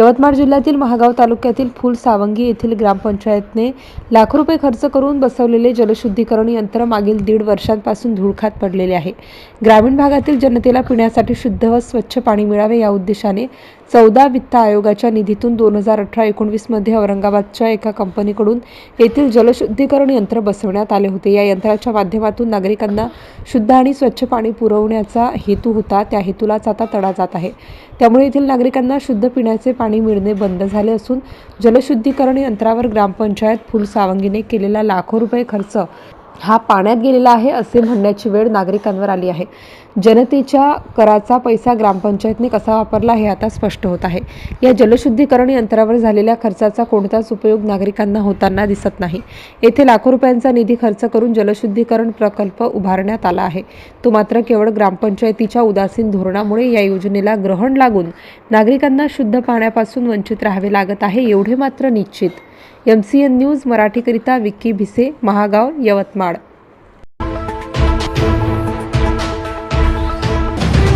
यवतमाळ जिल्ह्यातील महागाव तालुक्यातील फुल सावंगी येथील ग्रामपंचायतने लाखो रुपये खर्च करून बसवलेले जलशुद्धीकरण यंत्र मागील दीड वर्षांपासून धुळखात पडलेले आहे. ग्रामीण भागातील जनतेला पिण्यासाठी शुद्ध व स्वच्छ पाणी मिळावे या उद्देशाने चौदा वित्त आयोगाच्या निधीतून दोन हजार अठरा एकोणवीसमध्ये औरंगाबादच्या एका कंपनीकडून येथील जलशुद्धीकरण यंत्र बसवण्यात आले होते. या यंत्राच्या माध्यमातून नागरिकांना शुद्ध आणि स्वच्छ पाणी पुरवण्याचा हेतू होता. त्या हेतूलाच आता तडा जात आहे. त्यामुळे येथील नागरिकांना शुद्ध पिण्याचे पाणी मिळणे बंद झाले असून जलशुद्धीकरण यंत्रावर ग्रामपंचायत फुलसावंगीने केलेला लाखो रुपये खर्च हा पाण्यात गेलेला आहे असे म्हणण्याची वेळ नागरिकांवर आली आहे. जनतेच्या कराचा पैसा ग्रामपंचायतने कसा वापरला हे आता स्पष्ट होत आहे. या जलशुद्धीकरण यंत्रावर झालेल्या खर्चाचा कोणताच उपयोग नागरिकांना होताना दिसत नाही. येथे लाखो रुपयांचा निधी खर्च करून जलशुद्धीकरण प्रकल्प उभारण्यात आला आहे. तो मात्र केवळ ग्रामपंचायतीच्या उदासीन धोरणामुळे या योजनेला ग्रहण लागून नागरिकांना शुद्ध पाण्यापासून वंचित राहावे लागत आहे एवढे मात्र निश्चित. एम सी एन न्यूज मराठीकरिता विक्की भिसे महागाव यवतमाळ.